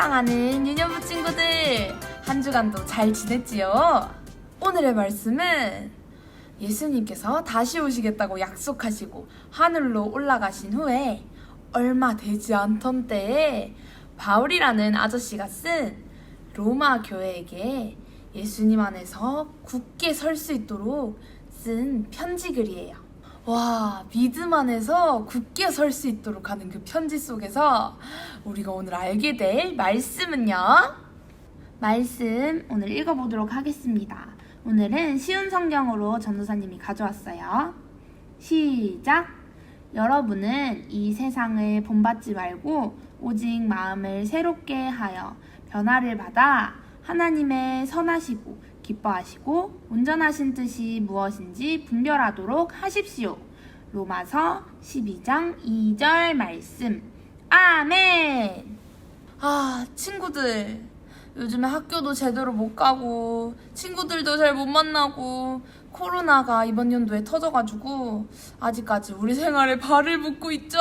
사랑하는 유년부 친구들 한 주간도 잘 지냈지요? 오늘의 말씀은 예수님께서 다시 오시겠다고 약속하시고 하늘로 올라가신 후에 얼마 되지 않던 때에 바울이라는 아저씨가 쓴 로마 교회에게 예수님 안에서 굳게 설 수 있도록 쓴 편지 글이에요. 와, 믿음 안에서 굳게 설 수 있도록 하는 그 편지 속에서 우리가 오늘 알게 될 말씀은요. 말씀 오늘 읽어보도록 하겠습니다. 오늘은 쉬운 성경으로 전도사님이 가져왔어요. 시작! 여러분은 이 세상을 본받지 말고 오직 마음을 새롭게 하여 변화를 받아 하나님의 선하시고 기뻐하시고 온전하신 뜻이 무엇인지 분별하도록 하십시오. 로마서 12장 2절 말씀. 아멘! 아, 친구들. 요즘에 학교도 제대로 못 가고, 친구들도 잘 못 만나고, 코로나가 이번 연도에 터져가지고, 아직까지 우리 생활에 발을 묶고 있죠?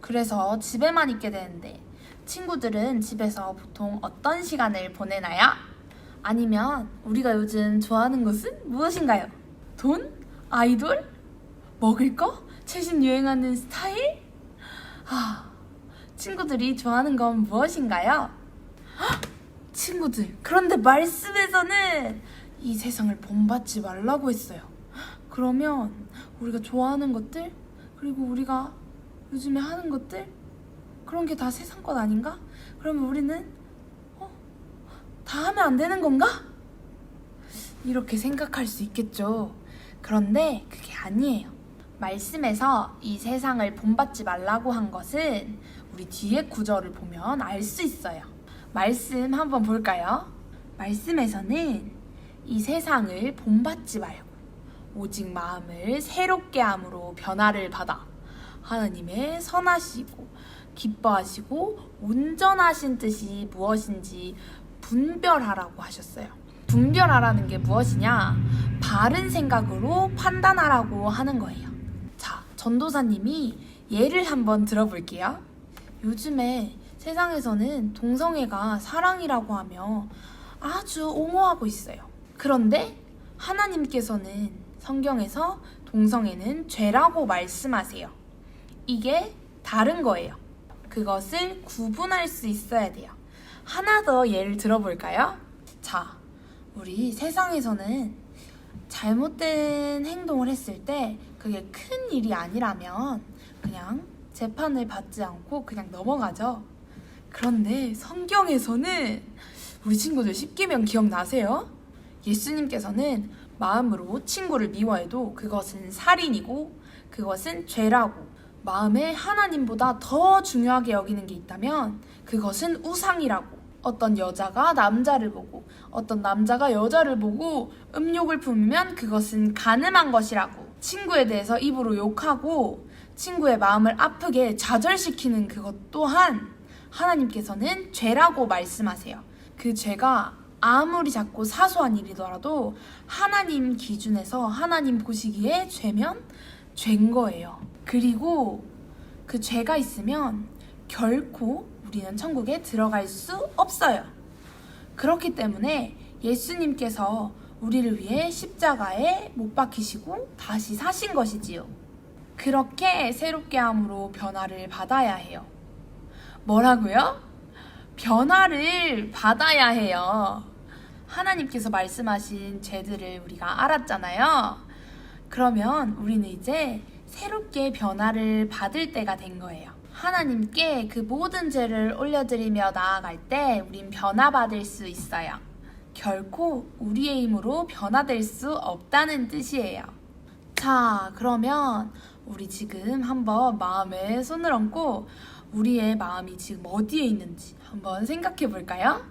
그래서 집에만 있게 되는데, 친구들은 집에서 보통 어떤 시간을 보내나요? 아니면 우리가 요즘 좋아하는 것은 무엇인가요? 돈? 아이돌? 먹을 거? 최신 유행하는 스타일? 아, 친구들이 좋아하는 건 무엇인가요? 헉! 친구들, 그런데 말씀에서는 이 세상을 본받지 말라고 했어요. 그러면 우리가 좋아하는 것들, 그리고 우리가 요즘에 하는 것들, 그런 게 다 세상 것 아닌가? 그러면 우리는 어? 다 하면 안 되는 건가? 이렇게 생각할 수 있겠죠. 그런데 그게 아니에요. 말씀에서 이 세상을 본받지 말라고 한 것은 우리 뒤에 구절을 보면 알 수 있어요. 말씀 한번 볼까요? 말씀에서는 이 세상을 본받지 말고 오직 마음을 새롭게 함으로 변화를 받아 하나님의 선하시고 기뻐하시고 온전하신 뜻이 무엇인지 분별하라고 하셨어요. 분별하라는 게 무엇이냐? 바른 생각으로 판단하라고 하는 거예요. 자, 전도사님이 예를 한번 들어볼게요. 요즘에 세상에서는 동성애가 사랑이라고 하며 아주 옹호하고 있어요. 그런데 하나님께서는 성경에서 동성애는 죄라고 말씀하세요. 이게 다른 거예요. 그것을 구분할 수 있어야 돼요. 하나 더 예를 들어볼까요? 자, 우리 세상에서는 잘못된 행동을 했을 때 그게 큰 일이 아니라면 그냥 재판을 받지 않고 그냥 넘어가죠. 그런데 성경에서는 우리 친구들 10계명 기억나세요? 예수님께서는 마음으로 친구를 미워해도 그것은 살인이고 그것은 죄라고 마음에 하나님보다 더 중요하게 여기는 게 있다면 그것은 우상이라고 어떤 여자가 남자를 보고 어떤 남자가 여자를 보고 음욕을 품으면 그것은 가늠한 것이라고 친구에 대해서 입으로 욕하고 친구의 마음을 아프게 좌절시키는 그것 또한 하나님께서는 죄라고 말씀하세요. 그 죄가 아무리 작고 사소한 일이더라도 하나님 기준에서 하나님 보시기에 죄면 죄인 거예요. 그리고 그 죄가 있으면 결코 우리는 천국에 들어갈 수 없어요. 그렇기 때문에 예수님께서 우리를 위해 십자가에 못 박히시고 다시 사신 것이지요. 그렇게 새롭게 함으로 변화를 받아야 해요. 뭐라고요? 변화를 받아야 해요. 하나님께서 말씀하신 죄들을 우리가 알았잖아요. 그러면 우리는 이제 새롭게 변화를 받을 때가 된 거예요. 하나님께 그 모든 죄를 올려드리며 나아갈 때 우린 변화받을 수 있어요. 결코 우리의 힘으로 변화될 수 없다는 뜻이에요. 자, 그러면 우리 지금 한번 마음에 손을 얹고 우리의 마음이 지금 어디에 있는지 한번 생각해 볼까요?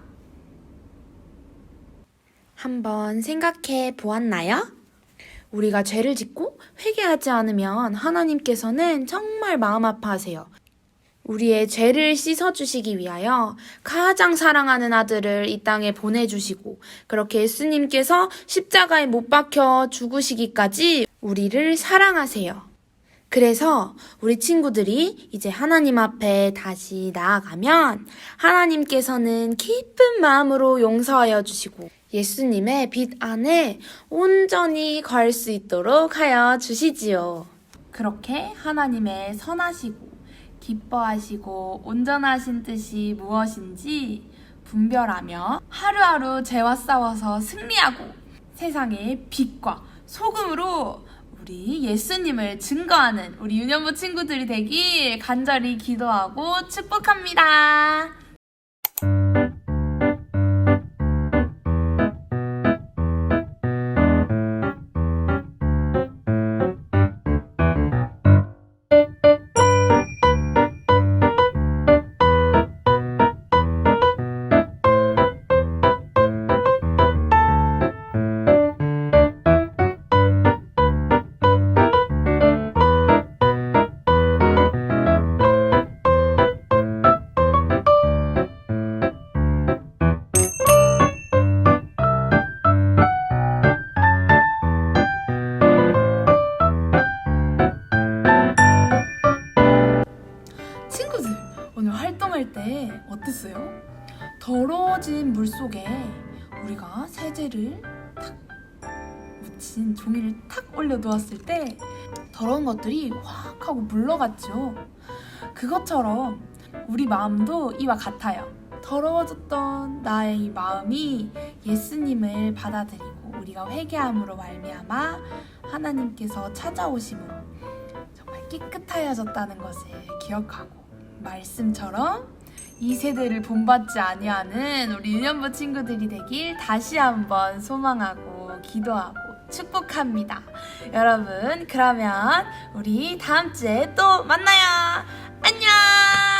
한번 생각해 보았나요? 우리가 죄를 짓고 회개하지 않으면 하나님께서는 정말 마음 아파하세요. 우리의 죄를 씻어주시기 위하여 가장 사랑하는 아들을 이 땅에 보내주시고 그렇게 예수님께서 십자가에 못 박혀 죽으시기까지 우리를 사랑하세요. 그래서 우리 친구들이 이제 하나님 앞에 다시 나아가면 하나님께서는 기쁜 마음으로 용서하여 주시고 예수님의 빛 안에 온전히 갈수 있도록 하여 주시지요. 그렇게 하나님의 선하시고 기뻐하시고 온전하신 뜻이 무엇인지 분별하며 하루하루 죄와 싸워서 승리하고 세상의 빛과 소금으로 우리 예수님을 증거하는 우리 유년부 친구들이 되길 간절히 기도하고 축복합니다. 활동할 때 어땠어요? 더러워진 물 속에 우리가 세제를 탁 묻힌 종이를 탁 올려 놓았을 때 더러운 것들이 확 하고 물러갔죠. 그것처럼 우리 마음도 이와 같아요. 더러워졌던 나의 이 마음이 예수님을 받아들이고 우리가 회개함으로 말미암아 하나님께서 찾아오심으로 정말 깨끗하여졌다는 것을 기억하고 말씀처럼 이 세대를 본받지 아니하는 우리 유년부 친구들이 되길 다시 한번 소망하고 기도하고 축복합니다. 여러분, 그러면 우리 다음 주에 또 만나요. 안녕!